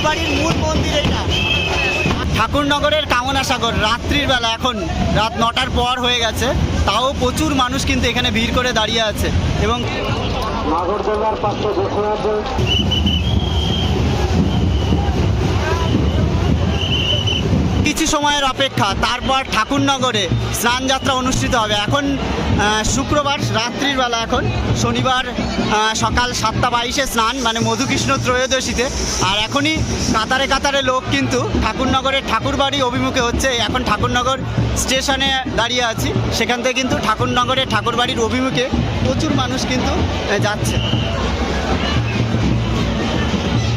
ঠাকুরবাড়ির মূল মন্দির এটা। ঠাকুরনগরের কামনা সাগর রাত্রির বেলা এখন, রাত নটার পর হয়ে গেছে। তাও প্রচুর মানুষ কিন্তু এখানে ভিড় করে দাঁড়িয়ে আছে। এবং পাশে বসে আছে কিছু সময়ের অপেক্ষা, তারপর ঠাকুরনগরে স্নানযাত্রা অনুষ্ঠিত হবে। এখন শুক্রবার রাত্রির বেলা এখন, শনিবার সকাল সাতটা বাইশে স্নান মানে মধুকৃষ্ণ ত্রয়োদশীতে। আর এখনই কাতারে কাতারে লোক কিন্তু ঠাকুরনগরের ঠাকুরবাড়ি অভিমুখে হচ্ছে। এখন ঠাকুরনগর স্টেশনে দাঁড়িয়ে আছি। সেখান থেকে কিন্তু ঠাকুরনগরের ঠাকুরবাড়ির অভিমুখে প্রচুর মানুষ কিন্তু যাচ্ছে।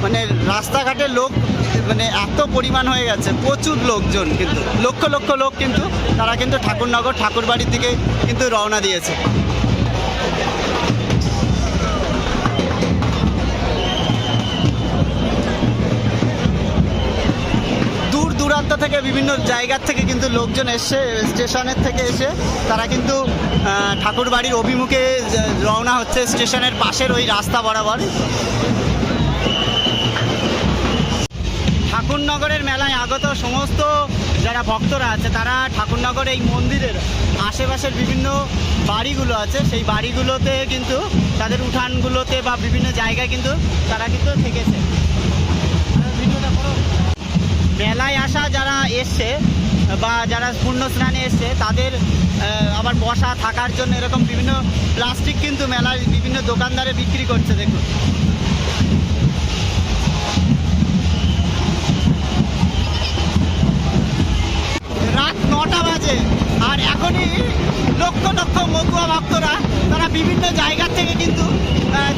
মানে রাস্তাঘাটে লোক মানে এত পরিমাণ হয়ে গেছে প্রচুর লোকজন কিন্তু লক্ষ লক্ষ লোক কিন্তু তারা কিন্তু ঠাকুরনগর ঠাকুরবাড়ির দিকে কিন্তু রওনা দিয়েছে। দূর দূরান্ত থেকে বিভিন্ন জায়গার থেকে কিন্তু লোকজন এসছে স্টেশনের থেকে এসে তারা কিন্তু আহ, ঠাকুরবাড়ির অভিমুখে রওনা হচ্ছে স্টেশনের পাশের ওই রাস্তা বরাবর। ঠাকুরনগরের মেলায় আগত সমস্ত যারা ভক্তরা আছে, তারা ঠাকুরনগর এই মন্দিরের আশেপাশের বিভিন্ন বাড়িগুলো আছে। সেই বাড়িগুলোতে কিন্তু তাদের উঠানগুলোতে বা বিভিন্ন জায়গায় কিন্তু তারা কিন্তু থেকেছে। মেলায় আসা যারা এসছে বা যারা পূর্ণ স্নানে এসছে, তাদের আবার বসা থাকার জন্য এরকম বিভিন্ন প্লাস্টিক কিন্তু মেলায় বিভিন্ন দোকানদারে বিক্রি করছে, দেখুন। আর এখনই লক্ষ লক্ষ মতুয়া ভক্তরা, তারা বিভিন্ন জায়গা থেকে কিন্তু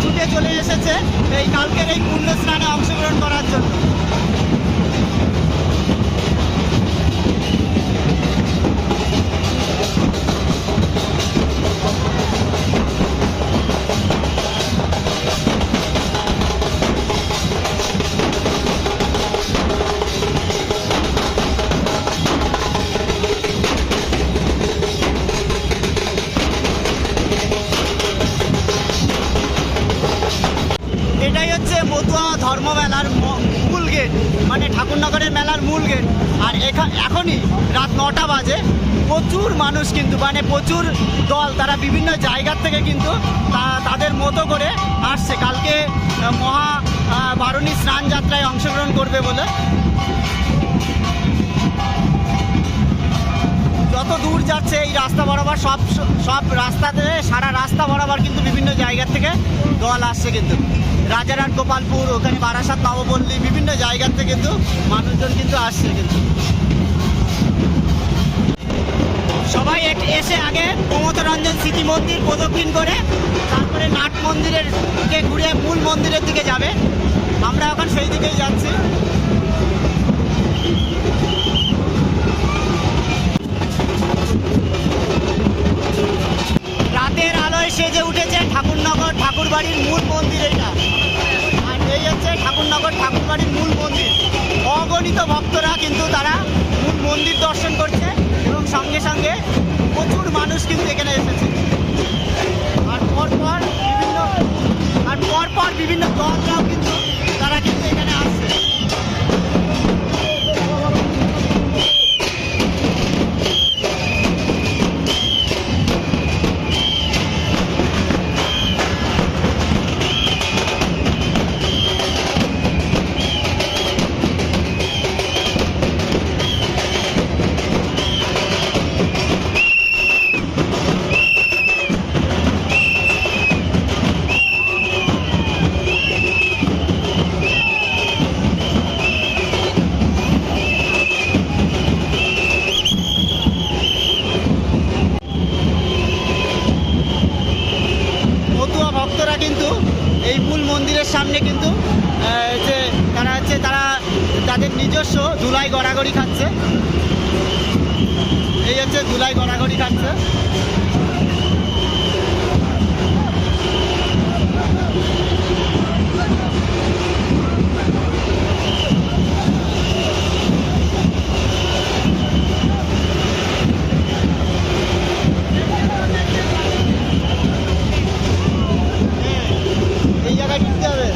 ছুটে চলে এসেছে এই কালকের এই পুণ্য স্নানে অংশগ্রহণ করার জন্য। এখনই রাত নটা বাজে। প্রচুর মানুষ কিন্তু মানে প্রচুর দল, তারা বিভিন্ন জায়গার থেকে কিন্তু তাদের মতো করে আসছে। কালকে মহা বারুণী স্নান যাত্রায় অংশগ্রহণ করবে বলে। যত দূর যাচ্ছে এই রাস্তা বরাবর, সব সব রাস্তাতে, সারা রাস্তা বরাবর কিন্তু বিভিন্ন জায়গা থেকে দল আসছে কিন্তু। রাজারহাট গোপালপুর, ওখানে বারাসাত, নবপল্লী, বিভিন্ন জায়গার থেকে কিন্তু মানুষজন কিন্তু আসছে কিন্তু। সবাই এসে আগে প্রমথ রঞ্জন স্মৃতি মন্দির প্রদক্ষিণ করে তারপরে নাট মন্দিরের দিকে ঘুরে মূল মন্দিরের দিকে যাবে। আমরা এখন সেই দিকেই যাচ্ছি। রাতের আলোয় সেজে উঠেছে ঠাকুরনগর ঠাকুরবাড়ির মূল মন্দির এটা। আর এই হচ্ছে ঠাকুরনগর ঠাকুরবাড়ির মূল মন্দির। অগণিত ভক্তরা কিন্তু তারা মূল মন্দির দর্শন করছে। সঙ্গে সঙ্গে প্রচুর মানুষ কিন্তু এখানে এসেছে। আর পরপর বিভিন্ন আর পরপর বিভিন্ন দলরাও কিন্তু এই মূল মন্দিরের সামনে কিন্তু যে তারা হচ্ছে তারা তাদের নিজস্ব ধুলাই গড়াগড়ি খাচ্ছে। এই হচ্ছে ধুলাই গড়াগড়ি খাচ্ছে এই জায়গায় ঢুকতে হবে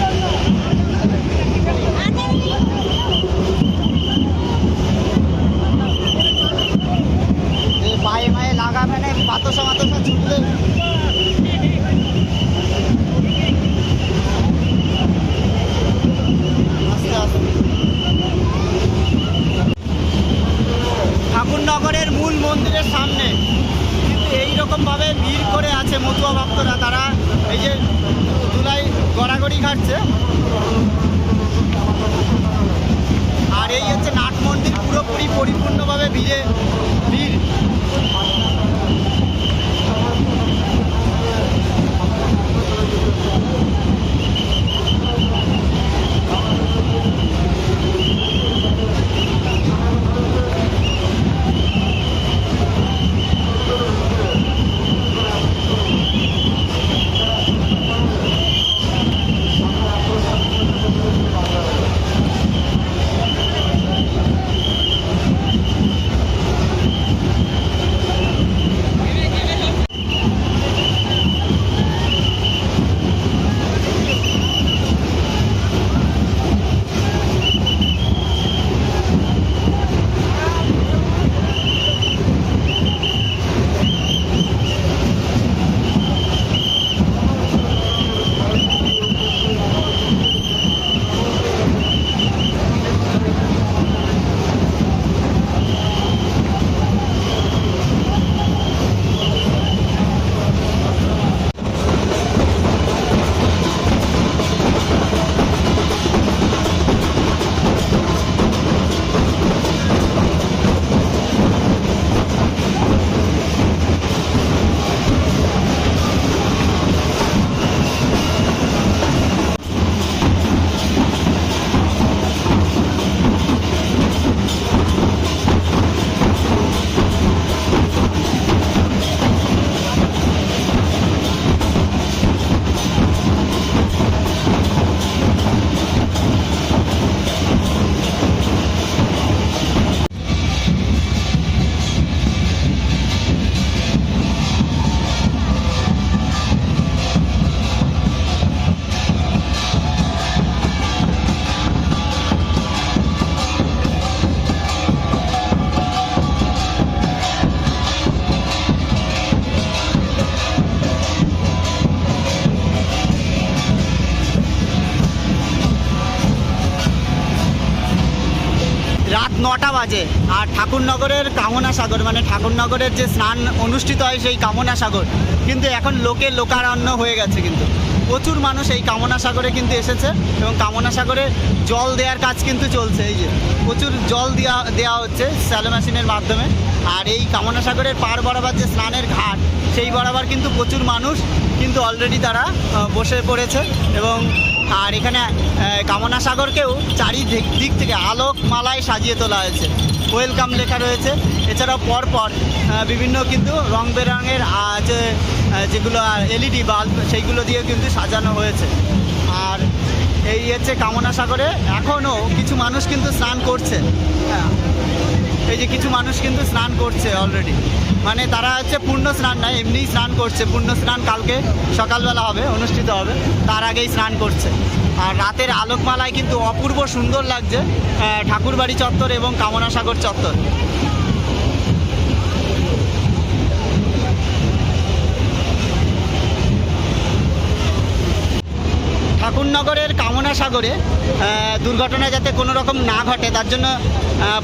এই পায়ে মায়ে লাগাবে না বাতাসা মাতাসা ছুটলে আস্তে আস্তে ঠাকুরনগরের মূল মন্দিরের সামনে কিন্তু এইরকমভাবে ভিড় করে আছে মতুয়া ভক্তরা তারা এই যে ধুলাই গড়াগড়ি ঘাটছে আর এই হচ্ছে নাট মন্দির পুরোপুরি পরিপূর্ণভাবে ভিড়ে রাত নটা বাজে। আর ঠাকুরনগরের কামনা সাগর মানে ঠাকুরনগরের যে স্নান অনুষ্ঠিত হয় সেই কামনা সাগর কিন্তু এখন লোকে লোকারণ্য হয়ে গেছে কিন্তু। প্রচুর মানুষ এই কামনা সাগরে কিন্তু এসেছে এবং কামনা সাগরে জল দেওয়ার কাজ কিন্তু চলছে। এই যে প্রচুর জল দেওয়া দেওয়া হচ্ছে স্যালো মেশিনের মাধ্যমে। আর এই কামনা সাগরের পার বরাবর যে স্নানের ঘাট, সেই বরাবর কিন্তু প্রচুর মানুষ কিন্তু অলরেডি তারা বসে পড়েছে। এবং আর এখানে কামনা সাগরকেও চারিদিক, দিক থেকে আলোক মালায় সাজিয়ে তোলা হয়েছে। ওয়েলকাম লেখা রয়েছে। এছাড়াও পরপর বিভিন্ন কিন্তু রং বেরঙের যে যেগুলো এলইডি বাল্ব, সেইগুলো দিয়ে কিন্তু সাজানো হয়েছে। আর এই হচ্ছে কামনা সাগরে এখনও কিছু মানুষ কিন্তু স্নান করছে। হ্যাঁ। এই যে কিছু মানুষ কিন্তু স্নান করছে অলরেডি মানে তারা হচ্ছে পূর্ণ স্নান নয় এমনিই স্নান করছে। পূর্ণ স্নান কালকে সকালবেলা হবে, অনুষ্ঠিত হবে। তার আগেই স্নান করছে। আর রাতের আলোকমালায় কিন্তু অপূর্ব সুন্দর লাগছে ঠাকুরবাড়ি চত্বর এবং কামনা সাগর চত্বর। ঠাকুরনগরের কামনা সাগরে দুর্ঘটনা যাতে কোনো রকম না ঘটে, তার জন্য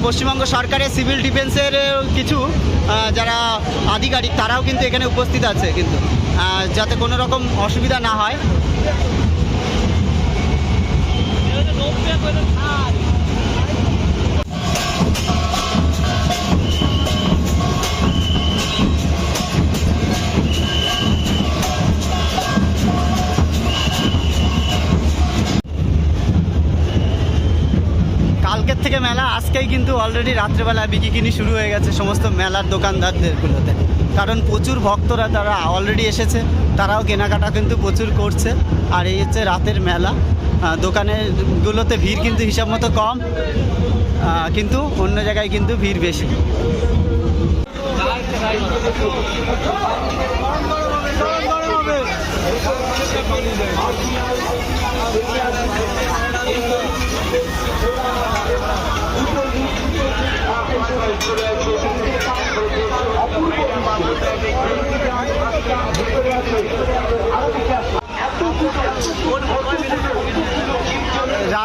পশ্চিমবঙ্গ সরকারের সিভিল ডিফেন্সের কিছু যারা আধিকারিক, তারাও কিন্তু এখানে উপস্থিত আছে কিন্তু যাতে কোনো রকম অসুবিধা না হয়। আজকেই কিন্তু অলরেডি রাত্রেবেলা বিক্রি কিনি শুরু হয়ে গেছে সমস্ত মেলার দোকানদারদেরগুলোতে। কারণ প্রচুর ভক্তরা তারা অলরেডি এসেছে, তারাও কেনাকাটা কিন্তু প্রচুর করছে। আর এই হচ্ছে রাতের মেলা। দোকানেরগুলোতে ভিড় কিন্তু হিসাব মতো কম কিন্তু অন্য জায়গায় কিন্তু ভিড় বেশি।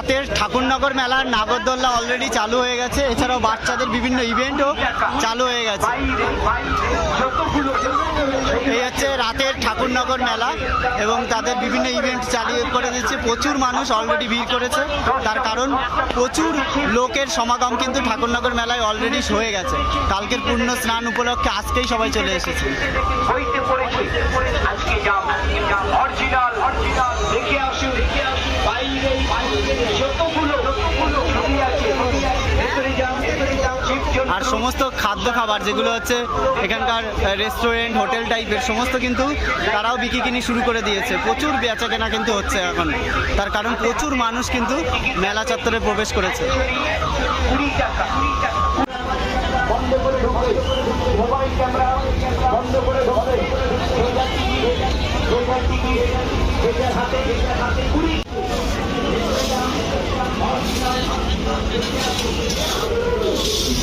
রাতের ঠাকুরনগর মেলার নাগরদোল্লা অলরেডি চালু হয়ে গেছে। এছাড়াও বাচ্চাদের বিভিন্ন ইভেন্টও চালু হয়ে গেছে। এই হচ্ছে রাতের ঠাকুরনগর মেলা এবং তাদের বিভিন্ন ইভেন্ট চালিয়ে করে দিচ্ছে। প্রচুর মানুষ অলরেডি ভিড় করেছে। তার কারণ, প্রচুর লোকের সমাগম কিন্তু ঠাকুরনগর মেলায় অলরেডি হয়ে গেছে। কালকের পূর্ণ স্নান উপলক্ষে আজকেই সবাই চলে এসেছে। দেখে আসুন। আর সমস্ত খাদ্য খাবার যেগুলো হচ্ছে এখানকার রেস্টুরেন্ট হোটেল টাইপের সমস্ত কিন্তু তারাও বিক্রি কিনি শুরু করে দিয়েছে। প্রচুর বেচা কেনা কিন্তু হচ্ছে এখন। তার কারণ প্রচুর মানুষ কিন্তু মেলা চত্বরে প্রবেশ করেছে। I don't